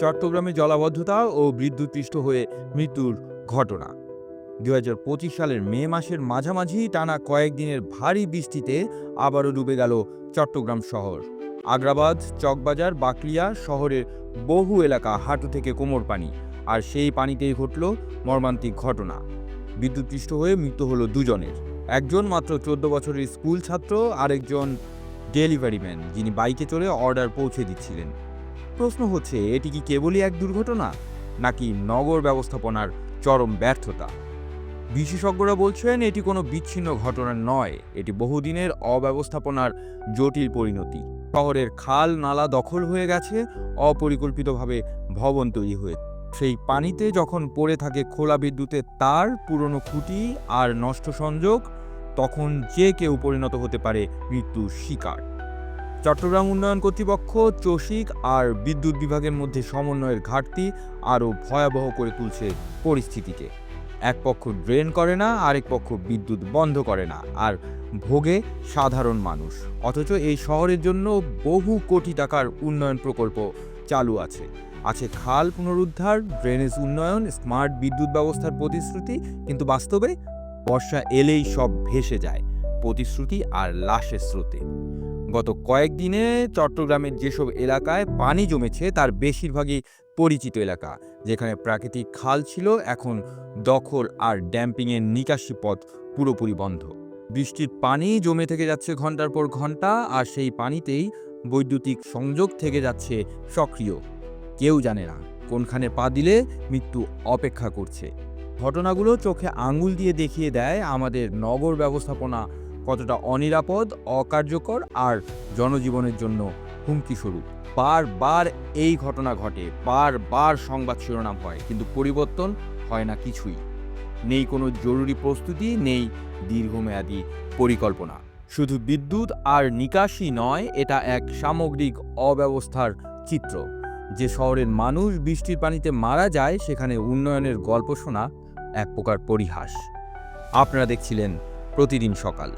চট্টগ্রামে জলাবদ্ধতা ও বিদ্যুৎপৃষ্ট হয়ে মৃত্যুর ঘটনা। দু হাজার পঁচিশ সালের মে মাসের মাঝামাঝি টানা কয়েকদিনের ভারী বৃষ্টিতে আবারও ডুবে গেল চট্টগ্রাম শহর। আগ্রাবাদ, চকবাজার, বাকলিয়া শহরের বহু এলাকা হাঁটু থেকে কোমর পানি, আর সেই পানিতেই ঘটল মর্মান্তিক ঘটনা। বিদ্যুৎপৃষ্ট হয়ে মৃত্যু হলো দুজনের। একজন মাত্র চোদ্দ বছরের স্কুল ছাত্র, আরেকজন ডেলিভারি ম্যান, যিনি বাইকে চড়ে অর্ডার পৌঁছে দিচ্ছিলেন। প্রশ্ন হচ্ছে, এটি কি কেবলই এক দুর্ঘটনা, নাকি নগর ব্যবস্থাপনার চরম ব্যর্থতা? বিশেষজ্ঞরা বলছেন, এটি কোনো বিচ্ছিন্ন ঘটনা নয়, এটি বহুদিনের অব্যবস্থাপনার জটিল পরিণতি। শহরের খাল নালা দখল হয়ে গেছে, অপরিকল্পিতভাবে ভবন তৈরি হয়ে। সেই পানিতে যখন পড়ে থাকে খোলা বিদ্যুতের তার, পুরনো খুঁটি আর নষ্ট সংযোগ, তখন যে কেউ পরিণত হতে পারে মৃত্যুর শিকার। চট্টগ্রাম উন্নয়ন কর্তৃপক্ষ, চসিক আর বিদ্যুৎ বিভাগের মধ্যে সমন্বয়ের ঘাটতি আরও ভয়াবহ করে তুলছে পরিস্থিতিকে। এক পক্ষ ড্রেন করে না, আরেক পক্ষ বিদ্যুৎ বন্ধ করে না, আর ভোগে সাধারণ মানুষ। অথচ এই শহরের জন্য বহু কোটি টাকার উন্নয়ন প্রকল্প চালু আছে। আছে খাল পুনরুদ্ধার, ড্রেনেজ উন্নয়ন, স্মার্ট বিদ্যুৎ ব্যবস্থার প্রতিশ্রুতি, কিন্তু বাস্তবে বর্ষা এলেই সব ভেসে যায় প্রতিশ্রুতি আর লাশের স্রোতে। গত কয়েকদিনে চট্টগ্রামের যেসব এলাকায় পানি জমেছে, তার বেশিরভাগই পরিচিত এলাকা। যেখানে প্রাকৃতিক খাল ছিল, এখন দখল আর ড্যাম্পিংয়ের নিকাশি পথ পুরোপুরি বন্ধ। বৃষ্টির পানি জমে থেকে যাচ্ছে ঘণ্টার পর ঘণ্টা, আর সেই পানিতেই বৈদ্যুতিক সংযোগ থেকে যাচ্ছে সক্রিয়। কেউ জানে না কোনখানে পা দিলে মৃত্যু অপেক্ষা করছে। ঘটনাগুলো চোখে আঙুল দিয়ে দেখিয়ে দেয় আমাদের নগর ব্যবস্থাপনা কতটা অনিরাপদ, অকার্যকর আর জনজীবনের জন্য হুমকি স্বরূপ বারবার এই ঘটনা ঘটে, বারবার সংবাদ শিরোনাম হয়, কিন্তু পরিবর্তন হয় না কিছুই। নেই কোনো জরুরি প্রস্তুতি, নেই দীর্ঘমেয়াদী পরিকল্পনা। শুধু বিদ্যুৎ আর নিকাশি নয়, এটা এক সামগ্রিক অব্যবস্থার চিত্র। যে শহরের মানুষ বৃষ্টির পানিতে মারা যায়, সেখানে উন্নয়নের গল্প শোনা এক প্রকার পরিহাস। আপনারা দেখছিলেন প্রতিদিন সকাল।